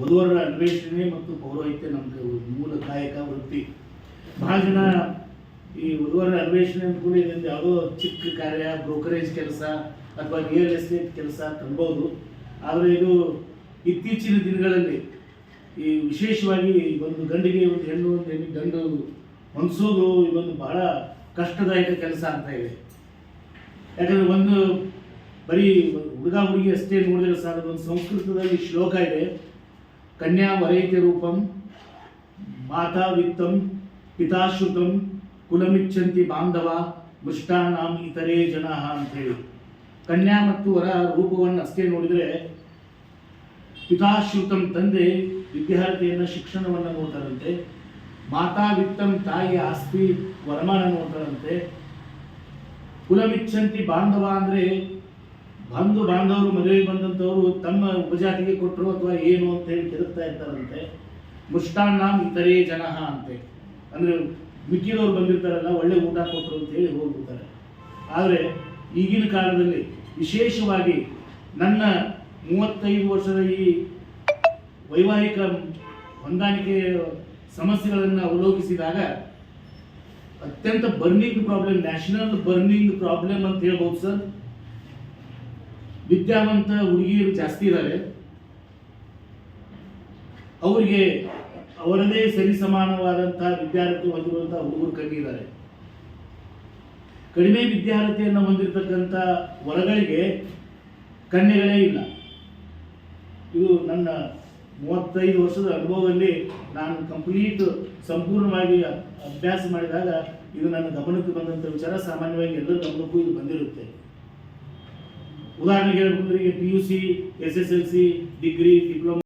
ವಧುವರರ ಅನ್ವೇಷಣೆ ಮತ್ತು ಪೌರೋಹಿತ್ಯ ನಮ್ದು ಮೂಲ ಕಾಯಕ ವೃತ್ತಿ. ಬಹಳ ಜನ ಈ ವಧುವರರ ಅನ್ವೇಷಣೆ ಅಂತ ಕೂಡ ಇದೊಂದು ಯಾವುದೋ ಚಿಕ್ಕ ಕಾರ್ಯ, ಬ್ರೋಕರೇಜ್ ಕೆಲಸ ಅಥವಾ ರಿಯಲ್ ಎಸ್ಟೇಟ್ ಕೆಲಸ ಅನ್ಬೋದು. ಆದರೆ ಇದು ಇತ್ತೀಚಿನ ದಿನಗಳಲ್ಲಿ ಈ ವಿಶೇಷವಾಗಿ ಒಂದು ಗಂಡಿಗೆ ಒಂದು ಹೆಣ್ಣು ಒಂದು ಹೆಣ್ಣು ಗಂಡು ಹೊಂದಿಸೋದು ಇದೊಂದು ಬಹಳ ಕಷ್ಟದಾಯಕ ಕೆಲಸ ಅಂತ ಇದೆ. ಯಾಕಂದರೆ ಒಂದು ಬರೀ ಹುಡುಗ ಹುಡುಗಿ ಅಷ್ಟೇ ನೋಡಿದ್ರೆ ಸಾಕು ಒಂದು ಸಂಸ್ಕೃತದಲ್ಲಿ ಶ್ಲೋಕ ಇದೆ. ಕನ್ಯಾ ವರೈತಿ ರೂಪಂ, ಮಾತಾ ವಿತ್ತಂ, ಪಿತಾಶ್ರುತಂ ಕುಲಮಿಚ್ಚಂತಿ ಬಾಂಧವ, ಮೃಷ್ಟಾನಾಂ ಇತರೇ ಜನ ಅಂತೇಳಿ ಕನ್ಯಾ ಮತ್ತು ವರ ರೂಪವನ್ನು ಅಷ್ಟೇ ನೋಡಿದರೆ ಪಿತಾಶ್ರುತಂ ತಂದೆ ವಿದ್ಯಾರ್ಥಿಯನ್ನು ಶಿಕ್ಷಣವನ್ನು ನೋಡ್ತಾರಂತೆ, ಮಾತಾ ವಿತ್ತಂ ತಾಯಿ ಆಸ್ತಿ ವರಮಾನ ನೋಡ್ತಾರಂತೆ ಕುಲಮಿಚ್ಚಂತಿ ಬಾಂಧವ ಅಂದ್ರೆ ಬಂಧು ಬಾಂಧವರು, ಮದುವೆಗೆ ಬಂದಂಥವರು ತಮ್ಮ ಉಪಜಾತಿಗೆ ಕೊಟ್ಟರು ಅಥವಾ ಏನು ಅಂತ ಹೇಳಿ ತಿರುಗ್ತಾ ಇರ್ತಾರಂತೆ. ಮುಷ್ಟಾನ್ನ ಇತರೇ ಜನ ಅಂತೆ. ಅಂದ್ರೆ ಮಿಕ್ಕಿದವ್ರು ಬಂದಿರ್ತಾರಲ್ಲ, ಒಳ್ಳೆ ಊಟ ಕೊಟ್ಟರು ಅಂತ ಹೇಳಿ ಹೋಗ್ಬಿಡ್ತಾರೆ. ಆದರೆ ಈಗಿನ ಕಾಲದಲ್ಲಿ ವಿಶೇಷವಾಗಿ ನನ್ನ ಮೂವತ್ತೈದು ವರ್ಷದ ಈ ವೈವಾಹಿಕ ಹೊಂದಾಣಿಕೆ ಸಮಸ್ಯೆಗಳನ್ನು ಅವಲೋಕಿಸಿದಾಗ ಅತ್ಯಂತ burning problem national burning problem ಅಂತ ಹೇಳ್ಬೋದು ಸರ್. ವಿದ್ಯಾವಂತ ಹುಡುಗಿಯರು ಜಾಸ್ತಿ ಇದ್ದಾರೆ ಅವರಿಗೆ ಅವರದೇ ಸರಿಸಮಾನವಾದಂತಹ ವಿದ್ಯಾರ್ಥಿ ಹೊಂದಿರುವಂತಹ ಹುಡುಗರು ಕಮ್ಮಿ ಇದ್ದಾರೆ ಕಡಿಮೆ ವಿದ್ಯಾರ್ಥಿಯನ್ನು ಹೊಂದಿರತಕ್ಕಂಥ ಹೊರಗಳಿಗೆ ಕಣ್ಣೆಗಳೇ ಇಲ್ಲ. ಇದು ನನ್ನ ಮೂವತ್ತೈದು ವರ್ಷದ ಅನುಭವದಲ್ಲಿ ನಾನು ಕಂಪ್ಲೀಟ್ ಸಂಪೂರ್ಣವಾಗಿ ಅಭ್ಯಾಸ ಮಾಡಿದಾಗ ಇದು ನನ್ನ ಗಮನಕ್ಕೆ ಬಂದಂಥ ವಿಚಾರ ಸಾಮಾನ್ಯವಾಗಿ ಎಲ್ಲರ ಗಮನಕ್ಕೂ ಇದು ಬಂದಿರುತ್ತೆ. ಉದಾಹರಣೆಗೆ ಹೇಳಬೇಕಂದ್ರೆ ಈಗ P U C S S L C degree diploma